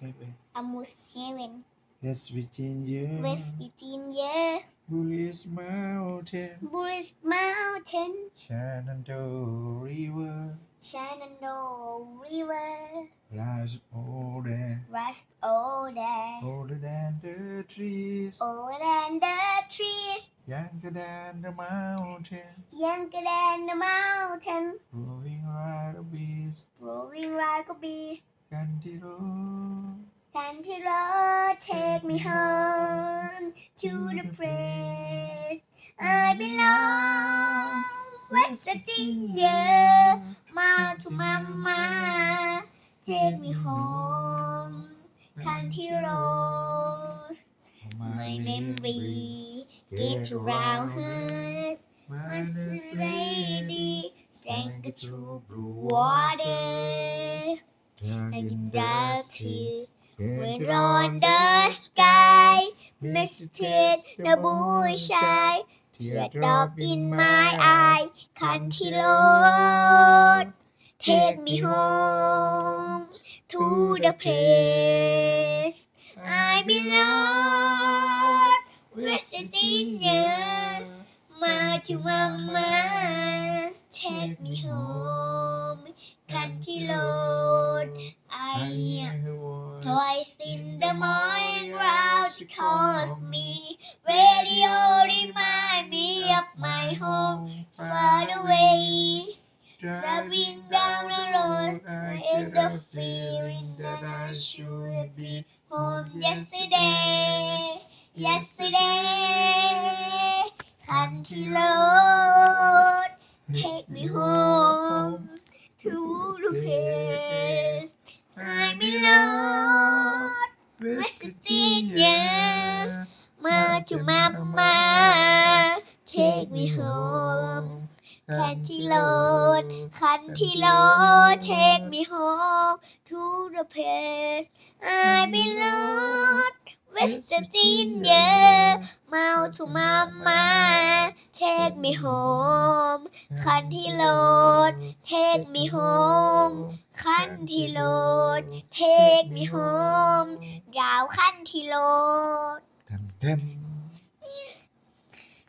Heaven Almost Heaven. West Virginia. West Virginia. Bullish Mountain. Bullish Mountain. Shenandoah River. Shenandoah River. Lies older. Rasp older. Older than the trees. Older than the trees. Younger than the mountain younger than the mountain growing like a beast. Growing like a beast. Country road Country road, take me home to the place I belong. West Virginia, mount to mama, take me home. Country roads, my memory get around her. Once a lady the true blue water, and dusty. When on the sky, misted the moonshine, teardrop in my eye, country road, take me home to the place I belong. West Virginia, my to mama, take me home, country road. Morning, crowd she calls me. Radio remind me of my home. far away. Driving down the road, I get the feeling that I should be home. yesterday. Yesterday, country road, take me home West Virginia, Ma to mama, take me home. Country road, country road, take me home to the place I belong. West Virginia, Mount to mama, take me home. Country road, take me home. Country road, take me home. ันที่โลด เทคมีโฮมดาวขั้นที่โลด แทมม